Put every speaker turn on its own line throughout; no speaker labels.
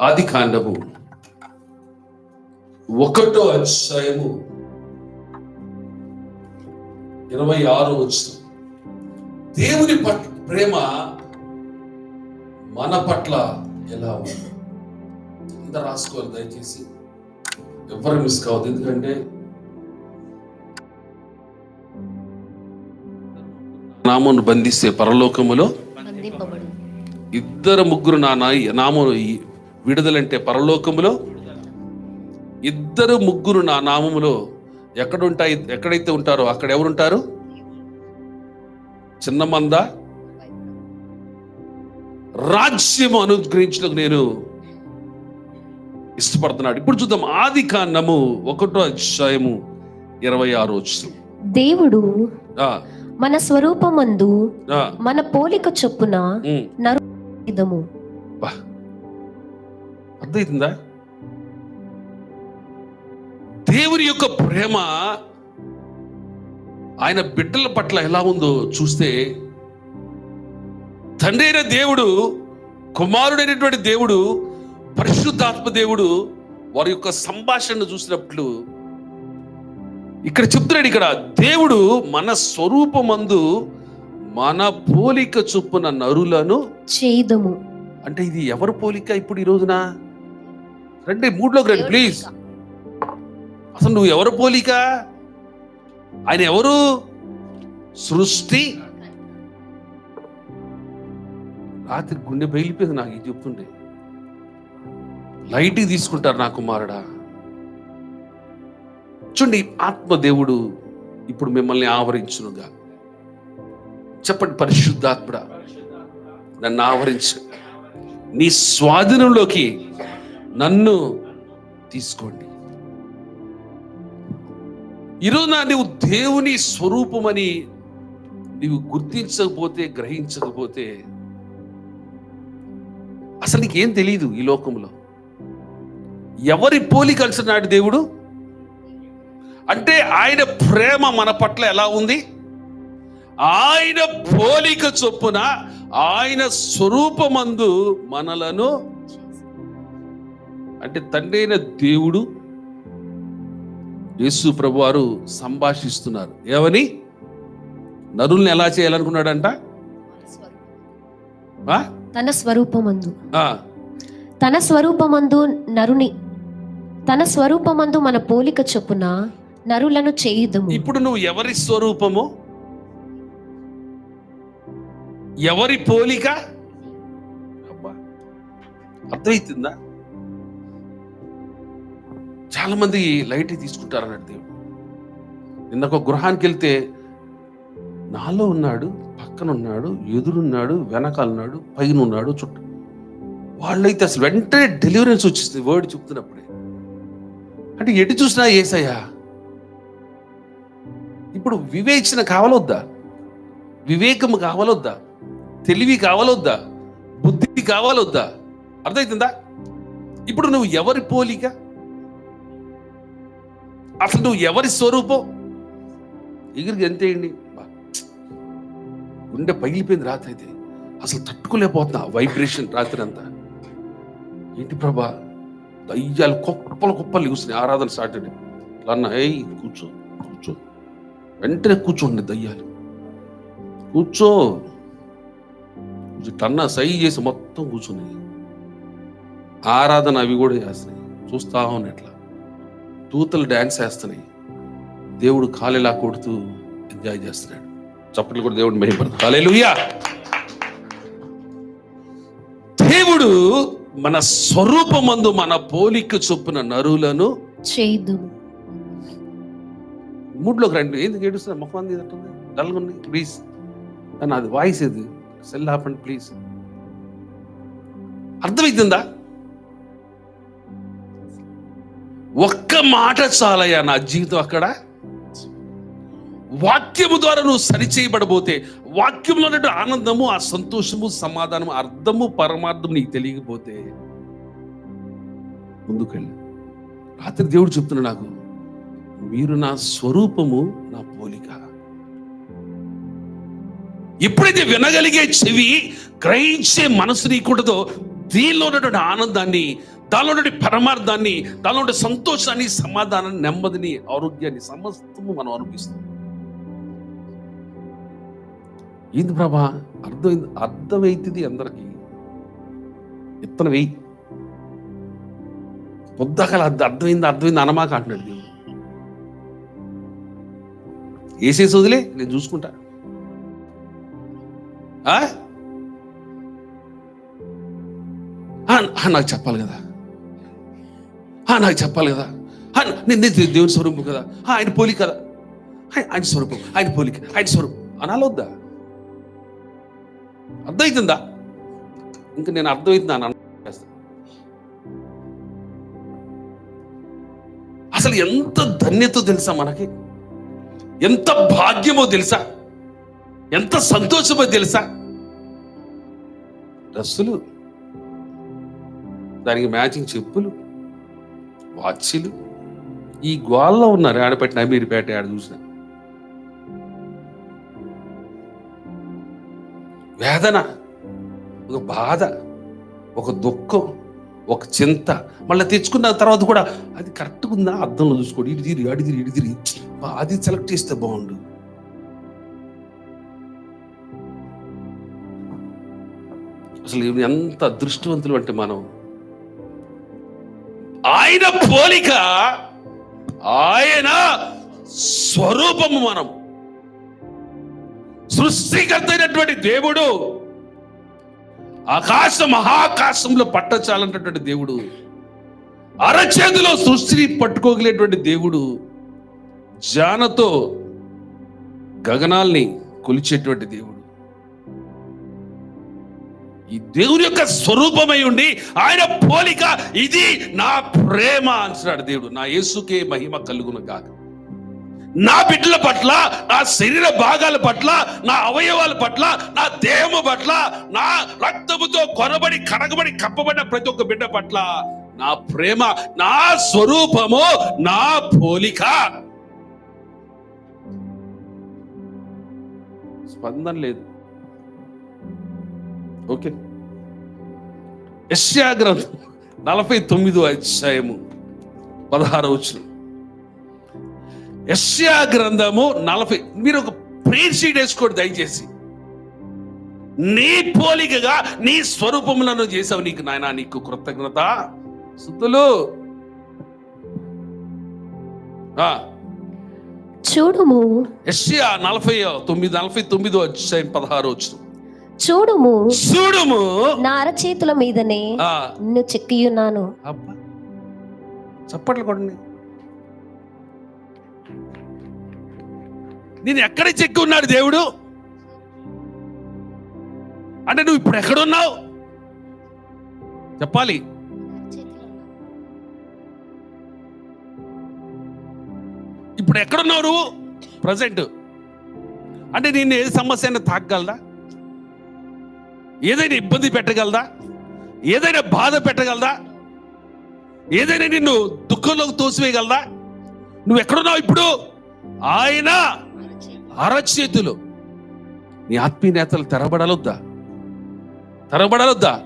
ఆది కాండము ఒకటో అధ్యాయము ఇరవై ఆరో వచ్చిన దేవుని పట్ల ప్రేమ మన పట్ల ఎలా ఉంది? ఇంత రాసుకోవాలి దయచేసి. ఎవరు మిస్ కావద్దు. ఎందుకంటే నామను బంధిస్తే పరలోకములో ఇద్దరు ముగ్గురు నా నామము విడుదలంటే పరలోకములో ఇద్దరు ముగ్గురు నా నామములో ఎక్కడుంటాయి ఎక్కడైతే ఉంటారో అక్కడ ఎవరుంటారు? చిన్న మంద రాజ్యము అనుగ్రహించడానికి నేను ఇష్టపడుతున్నాడు. ఇప్పుడు చూద్దాం ఆది కాండము ఒకటో అధ్యాయము ఇరవై ఆరు వచ్చిన.
దేవుడు మన స్వరూపమందు మన పోలిక చొప్పున నరుదము
అర్థమవుతుందా దేవుని యొక్క ప్రేమ ఆయన బిడ్డల పట్ల ఎలా ఉందో చూస్తే తండ్రి అయిన దేవుడు కుమారుడైనటువంటి దేవుడు పరిశుద్ధాత్మ దేవుడు వారి యొక్క సంభాషణను చూసినప్పుడు ఇక్కడ చెప్తున్నాడు ఇక్కడ దేవుడు మన స్వరూపమందు మన పోలిక చొప్పున నరులను
చేయుదము.
అంటే ఇది ఎవరు పోలిక ఇప్పుడు ఈ రోజున? రండి మూడ్లోకి రండి ప్లీజ్. అసలు నువ్వు ఎవరు పోలిక? ఆయన ఎవరు? సృష్టి. రాత్రి గుండె బయలిపోయింది నాకు ఇది చెప్తుండే లైట్కి తీసుకుంటారు నా కుమారుడా. చూడండి ఆత్మదేవుడు ఇప్పుడు మిమ్మల్ని ఆవరించునుగా. చెప్పండి పరిశుద్ధాత్ముడా. నన్ను ఆవరించు. నీ స్వాధీనంలోకి నన్ను తీసుకోండి. ఈరోజు నా నువ్వు దేవుని స్వరూపమని నీవు గుర్తించకపోతే గ్రహించకపోతే అసలు నీకేం తెలియదు ఈ లోకంలో. ఎవరి పోలి కలిసినాడు దేవుడు? అంటే ఆయన ప్రేమ మన పట్ల ఎలా ఉంది? ఆయన పోలిక చొప్పున ఆయన స్వరూపమందు మనలను అంటే తండ్రి అయిన దేవుడు యేసు ప్రభు వారు సంభాషిస్తున్నారు. ఏమని? నరుల్ని ఎలా చేయాలనుకున్నాడంట?
తన స్వరూపమందు.
ఆ,
తన స్వరూపమందు నరుని తన స్వరూపమందు మన పోలిక చొప్పున నరులను చేయుదము.
ఇప్పుడు నువ్వు ఎవరి స్వరూపము? ఎవరి పోలిక? అబ్బా. అర్థమవుతుందా చాలామంది లైట్ తీసుకుంటారు దేవుడు. నిన్న ఒక గృహానికి వెళ్తే నాలో ఉన్నాడు పక్కన ఉన్నాడు ఎదురున్నాడు వెనకాలన్నాడు పైన ఉన్నాడు చుట్టూ. వాళ్ళైతే అసలు వెంటనే డెలివరెన్స్ వచ్చేస్తుంది వర్డ్ చెప్తున్నప్పుడే. అంటే ఎటు చూసినా ఏసయ్యా? ఇప్పుడు వివేచన కావాలొద్దా? వివేకము కావాలొద్దా? తెలివి కావాలొద్దా? బుద్ధి కావాలొద్దా? అర్థమవుతుందా ఇప్పుడు నువ్వు ఎవరి పోలిక? అసలు నువ్వు ఎవరి స్వరూపం? ఎగిరికి ఎంతేయండి గుండె పగిలిపోయింది రాత్రి అయితే. అసలు తట్టుకోలేకపోతున్నా వైబ్రేషన్ రాత్రి అంతా. ఏంటి ప్రభా? దయ్యాలు కుప్పలు కుప్పలు కూర్చున్నాయి ఆరాధన సాటర్డే అన్న ఏయ్ కూర్చో కూర్చో. వెంటనే కూర్చోండి దయ్యాలు. కూర్చో. టన్నా సై చేసి మొత్తం కూర్చున్నాయి ఆరాధన అవి కూడా చేస్తున్నాయి. చూస్తా ఉన్నాయి తూతలు డ్యాన్స్ వేస్తున్నాయి దేవుడు కాలేలా కొడుతూ ఎంజాయ్ చేస్తున్నాడు. చప్పట్లు కూడా దేవుడు హల్లెలూయా! దేవుడు మన స్వరూపమందు మన పోలిక చొప్పున నరులను
చేయుదము.
మూడ్లోకి రండి. ఎందుకు ఏడుస్తున్నా ముఖం అంది డల్గా ఉంది. ప్లీజ్ అని అది వాయిస్ ఇది సెల్ ఆపండి ప్లీజ్ అర్థమవుతుందా ఒక్క మాట చాలయ్యా నా జీవితం అక్కడ? వాక్యము ద్వారా నువ్వు సరిచేయబడబోతే వాక్యంలో ఉన్నటువంటి ఆనందము ఆ సంతోషము సమాధానము అర్థము పరమార్థము నీకు తెలియకపోతే ముందుకెళ్ళి. రాత్రి దేవుడు చెప్తున్నాడు నాకు మీరు నా స్వరూపము నా పోలిక. ఎప్పుడైతే వినగలిగే చెవి గ్రహించే మనసు నీకుంటుందో దీనిలో ఉన్నటువంటి ఆనందాన్ని దానిలో పరమార్థాన్ని దానిలో సంతోషాన్ని సమాధానాన్ని నెమ్మదిని ఆరోగ్యాన్ని సమస్తము మనం అనిపిస్తుంది ఏంది ప్రభా? అర్థమైంది అర్థమైతుంది అందరికి. ఇత్తనం వెయ్యి పొద్దాకాల అర్థం అర్థమైంది అర్థమైంది అనమాక అంటున్నాడు దేవుడు. వేసేసి వదిలే నేను చూసుకుంటా. ఆ? నాకు చెప్పాలి కదా. నాకు చెప్పాలి కదా. నేను దేవుని స్వరూపం కదా. ఆయన పోలి కదా. ఆయన స్వరూపం ఆయన పోలిక ఆయన స్వరూపం. అనాలొద్దా? అర్థమవుతుందా ఇంకా నేను అర్థమవుతుందా అని అసలు ఎంత ధన్యతో తెలుసా మనకి? ఎంత భాగ్యమో తెలుసా? ఎంత సంతోషమో తెలుసా? డ్రస్సులు దానికి మ్యాచింగ్ చెప్పులు. వాచ్లు. ఈ గోల్లో ఉన్నారు ఆడపెట్టిన అమీర్పేట ఆడ చూసిన. వేదన ఒక బాధ ఒక దుఃఖం ఒక చింత. మళ్ళీ తెచ్చుకున్న తర్వాత కూడా అది కరెక్ట్గా ఉందా? అర్థంలో చూసుకోండి ఇటు తిరిగి అడిగిరి ఇటు తిరిగి. అది సెలెక్ట్ చేస్తే బాగుండు. అసలు ఎంత అదృష్టవంతులు అంటే మనం ఆయన పోలిక ఆయన స్వరూపము మనం. సృష్టికర్త అయినటువంటి దేవుడు ఆకాశ మహాకాశంలో పట్టచాలన్నటువంటి దేవుడు అరచేతిలో సృష్టిని పట్టుకోగలేటువంటి దేవుడు జానతో గగనాల్ని కొలిచేటువంటి దేవుడు. ఈ దేవుని యొక్క స్వరూపమై ఉండి ఆయన పోలిక ఇది నా ప్రేమ అంటున్నాడు దేవుడు. నా యేసుకే మహిమ కలుగును కాక నా బిడ్డల పట్ల నా శరీర భాగాల పట్ల నా అవయవాల పట్ల నా దేహము పట్ల నా రక్తముతో కొనబడి కడగబడి కప్పబడిన ప్రతి ఒక్క బిడ్డ పట్ల నా ప్రేమ నా స్వరూపము నా పోలిక. స్పందన లేదు. ఓకే. యెషయా గ్రంథం నలభై తొమ్మిదో అధ్యాయము పదహారు వచ్చిన యెషయా గ్రంథము నలభై మీరు ఒక ప్రేర్ షీట్ వేసుకోండి దయచేసి. నీ పోలికగా నీ స్వరూపములను చేసావు నీకు నాయన నీకు కృతజ్ఞత. సుతులు.
చూడుము.
యెషయా నలభై తొమ్మిది నలభై తొమ్మిదో అధ్యాయం పదహారు వచ్చిన
చూడుము.
చూడుము.
నా అరచేతుల మీదనే నిన్ను చెక్కియున్నాను.
అబ్బా. చప్పట్లు కొడండి నేను ఎక్కడ చెక్కి ఉన్నాడు దేవుడు? అంటే నువ్వు ఇప్పుడు ఎక్కడున్నావు? చెప్పాలి. ఇప్పుడు ఎక్కడున్నావు నువ్వు? ప్రజెంట్ అంటే నేను ఏ సమస్య అయినా తాకగలదా ఏదైనా ఇబ్బంది పెట్టగలదా? ఏదైనా బాధ పెట్టగలదా? ఏదైనా నిన్ను దుఃఖంలోకి తోసివేయగలదా? నువ్వు ఎక్కడున్నావు ఇప్పుడు? ఆయన అరచేతులు. నీ ఆత్మీయ నేతలు తెరబడాలొద్దా? తెరబడాలొద్దా?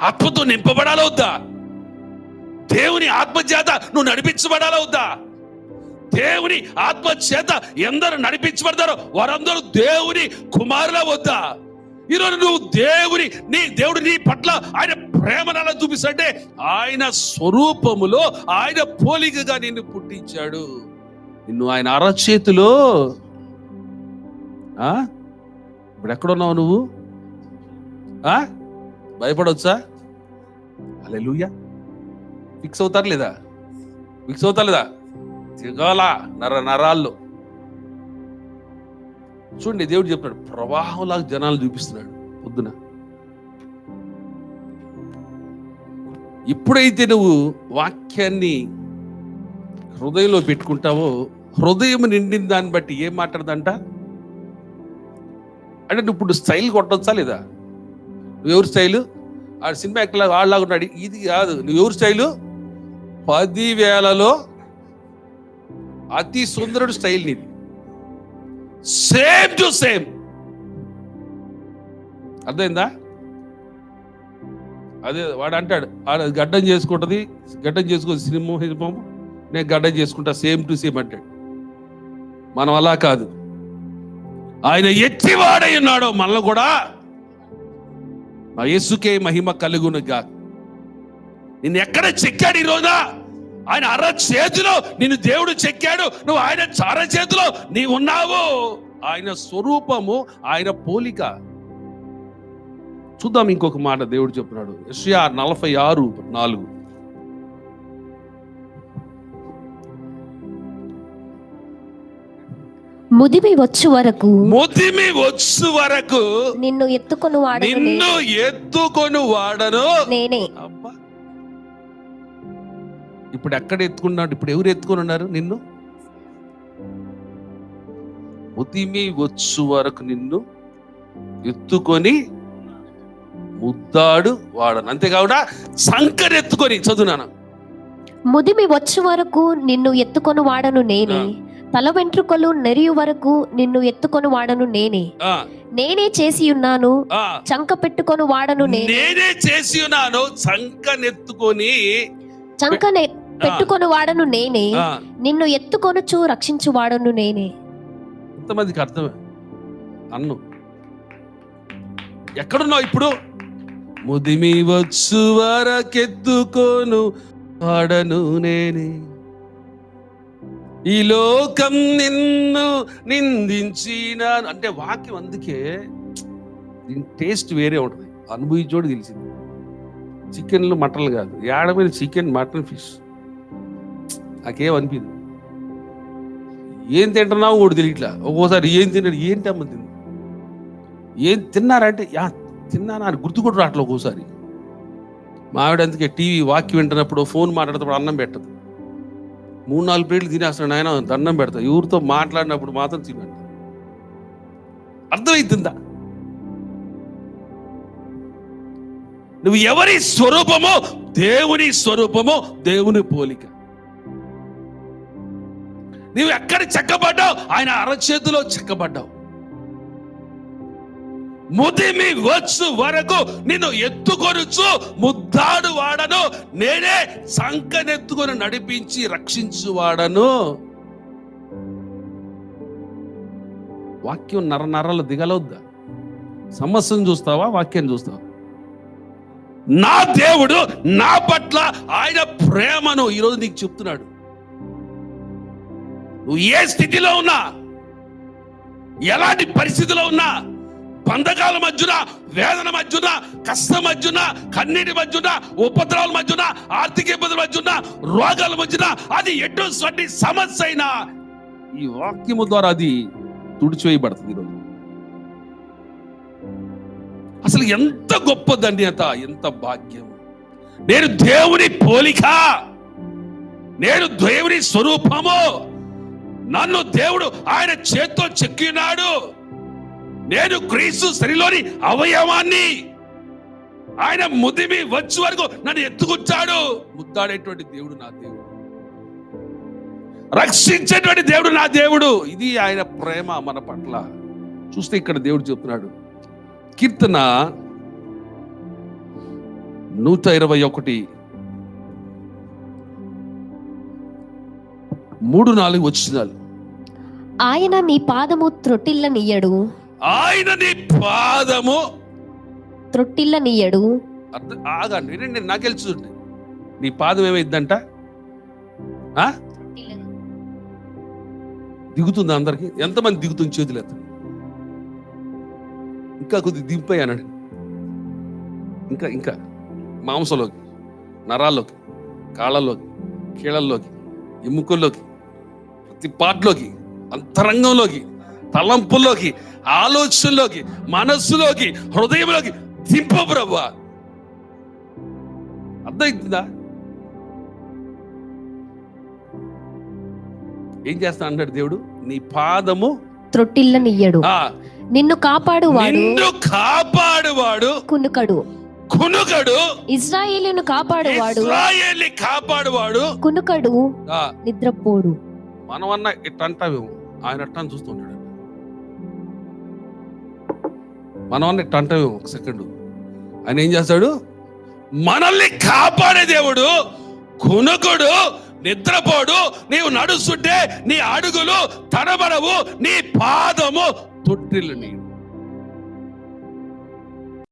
ఆత్మతో నింపబడాలొద్దా? దేవుని ఆత్మ చేత నువ్వు నడిపించబడాలా వద్దా దేవుని ఆత్మ చేత ఎందరు నడిపించబడతారో వారందరూ దేవుని కుమారుల వద్దా ఈరోజు నువ్వు దేవుని నీ దేవుడు నీ పట్ల ఆయన ప్రేమను అలా చూపిస్తాడే ఆయన స్వరూపములో ఆయన పోలికగా నిన్ను పుట్టించాడు. నిన్ను ఆయన అరచేతిలో ఆ? ఇప్పుడు ఎక్కడున్నావు నువ్వు? ఆ? భయపడవచ్చా లూయా ఫిక్స్ అవుతారు లేదా? ఫిక్స్ అవుతారు లేదా? దిగాల నర నరాల్లో. చూడండి దేవుడు చెప్తాడు ప్రవాహంలాగా జనాలు చూపిస్తున్నాడు పొద్దున. ఎప్పుడైతే నువ్వు వాక్యాన్ని హృదయంలో పెట్టుకుంటావో హృదయం నిండిన దాన్ని బట్టి ఏం మాట్లాడదంట? అంటే నువ్వు ఇప్పుడు స్టైల్ కొట్టొచ్చా లేదా? నువ్వు ఎవరి స్టైలు? ఆ సినిమా ఎక్కడ వాళ్ళలాగా ఉన్నాడు. ఇది కాదు నువ్వు ఎవరి స్టైలు? పదివేలలో అతి సుందరుడు స్టైల్ నీది. సేమ్ టు సేమ్ అర్థమైందా? అదే వాడు అంటాడు గడ్డం చేసుకుంటుంది గడ్డం చేసుకుని సినిమా సింహం. నేను గడ్డం చేసుకుంటా సేమ్ టు సేమ్ అంటాడు. మనం అలా కాదు. ఆయన ఎట్టివాడై ఉన్నాడో మనల్ని కూడా మా యేసుకే మహిమ కలుగునుగా నిన్ను ఎక్కడ చిక్కాడు ఈ ఆయన అర చేతిలో నిన్ను దేవుడు చెక్కాడు. నువ్వు ఆయన చార చేతిలో నీ ఉన్నావు. ఆయన స్వరూపము ఆయన పోలిక. చూద్దాం ఇంకొక మాట దేవుడు చెప్తున్నాడు. యెషయా నలభై ఆరు నాలుగు.
ముదిమి వచ్చు వరకు
ముదిమి వచ్చు వరకు
నిన్ను ఎత్తుకొని వాడను
నిన్ను ఎత్తుకొని వాడను.
నేనే.
ఇప్పుడు ఎక్కడ ఎత్తుకున్నాడు? ఇప్పుడు ఎవరు ఎత్తుకొని ఉన్నారు నిన్ను? ఉదిమి వచ్చు వరకు నిన్ను ఎత్తుకొని ముద్దాడు వాడను. అంతేకాకుండా సంకర ఎత్తుకొని చదువునాను?
ముదిమి వచ్చు వరకు నిన్ను ఎత్తుకొని వాడను నేనే. తల వెంట్రుకలు నెరియు వరకు నిన్ను ఎత్తుకొని వాడను నేనే. నేనే చేసి ఉన్నాను చంక పెట్టుకొని వాడను నేనే.
చేసి ఉన్నాను సంకనెత్తుకొని
చంకనే పెట్టుకొని వాడను నేనే. నిన్ను ఎత్తుకొనుచు రక్షించు వాడను నేనే.
ఎంతమందికి అర్థమే. అన్ను. ఎక్కడున్నావు ఇప్పుడు? ముదిమి వచ్చు వరకెత్తుకోను వాడను నేనే. ఈ లోకం నిన్ను నిందించిన అంటే వాక్యం అందుకే దీని టేస్ట్ వేరే ఉంటుంది. అనుభవించోడు తెలిసింది. చికెన్లు మటన్లు కాదు. ఏడమైన చికెన్ మటన్ ఫిష్. నాకేం అనిపించదు ఏం తింటున్నావు? కూడా తెలియట్లా ఒక్కోసారి ఏం తిన్నాడు ఏంటి అమ్మ తింది ఏం తిన్నారంటే యా తిన్నానా అని గుర్తు కూడా రావట్లేదు ఒక్కోసారి. మా ఆవిడ అందుకే టీవీ వాక్యం వింటున్నప్పుడు ఫోన్ మాట్లాడేటప్పుడు అన్నం పెట్టదు. మూడు నాలుగు ప్లేట్లు తినేస్తున్నాడు ఆయన దండం పెడతా. ఎవరితో మాట్లాడినప్పుడు మాత్రం తినండి. అర్థమవుతుందా నువ్వు ఎవరి స్వరూపమో దేవుని స్వరూపమో దేవుని పోలిక. నీవు ఎక్కడ చెక్కబడ్డావు? ఆయన అరచేతిలో చెక్కబడ్డావు. ముదిమి వచ్చు వరకు నిన్ను ఎత్తుకొనుచు ముద్దాడు వాడను. నేనే సంకనెత్తుకొని నడిపించి రక్షించు వాడను వాక్యం నర నరలు దిగలవుద్దా సమస్యను చూస్తావా? వాక్యం చూస్తావా? నా దేవుడు నా పట్ల ఆయన ప్రేమను ఈరోజు నీకు చెప్తున్నాడు. నువ్వు ఏ స్థితిలో ఉన్నా ఎలాంటి పరిస్థితిలో ఉన్నా బంధకాల మధ్యన వేదన మధ్యన కష్టం మధ్యన కన్నీటి మధ్యన ఉపద్రవాల మధ్యన ఆర్థిక ఇబ్బందుల మధ్యన రోగాల మధ్యన అది ఎటువంటి సమస్య అయినా ఈ వాక్యము ద్వారా అది తుడిచివేయబడుతుంది ఈరోజు. అసలు ఎంత గొప్ప ధన్యత ఎంత భాగ్యం. నేను దేవుని పోలిక నేను దేవుని స్వరూపము నన్ను దేవుడు ఆయన చేత్తో చెక్కినాడు. నేను క్రీస్తు శరీరంలోని అవయవాన్ని ఆయన ముదిమి వచ్చే వరకు నన్ను ఎత్తుకొచ్చాడు. ముద్దాడేటువంటి దేవుడు నా దేవుడు. రక్షించేటువంటి దేవుడు నా దేవుడు. ఇది ఆయన ప్రేమ మన పట్ల. చూస్తే ఇక్కడ దేవుడు చెప్తున్నాడు. కీర్తన నూట ఇరవై ఒకటి. మూడు నాలుగు వచ్చినాలు.
ఆయన నీ పాదము త్రొట్టిల్లనియ్యడు.
ఆయన నీ పాదము
త్రొట్టిల్లనియ్యడు.
అర్థం ఆగండి వినండి నాకు తెలుసుండి నీ పాదం ఏమైందంట? దిగుతుంది అందరికి. ఎంతమంది దిగుతుంది చేతులు ఎత్తండి ఇంకా కొద్ది దింపయ్యానండి ఇంకా ఇంకా. మాంసంలోకి నరాల్లోకి కాళ్ళలోకి కీళ్ళల్లోకి ఎముకల్లోకి ప్రతి పాటలోకి అంతరంగంలోకి తలంపుల్లోకి ఆలోచనలోకి మనస్సులోకి హృదయంలోకి దింప ప్రభా. అర్థమవుతుందా ఏం చేస్తా అన్నాడు దేవుడు? నీ పాదము
త్రొట్టిల్లనియ్యడు.
ఆ.
నిన్ను కాపాడువాడు
నిన్ను కాపాడువాడు
కునుకడు.
కునుకడు.
ఇజ్రాయేలును కాపాడువాడు.
ఇస్రాయేల్ని కాపాడువాడు.
కునుకడు.
ఆ.
నిద్రపోడు.
మనం అన్న ఇట్ట అంటావేమో ఆయన అట్టాన్ని చూస్తుంటాడు మనం అన్న ఇట్ట ఒక సెకండ్. ఆయన ఏం చేస్తాడు? మనల్ని కాపాడే దేవుడు కునుకుడు నిద్రపోడు నీవు నడుస్తుంటే నీ అడుగులు తడబడవు నీ పాదము తొట్టిల్లు నీ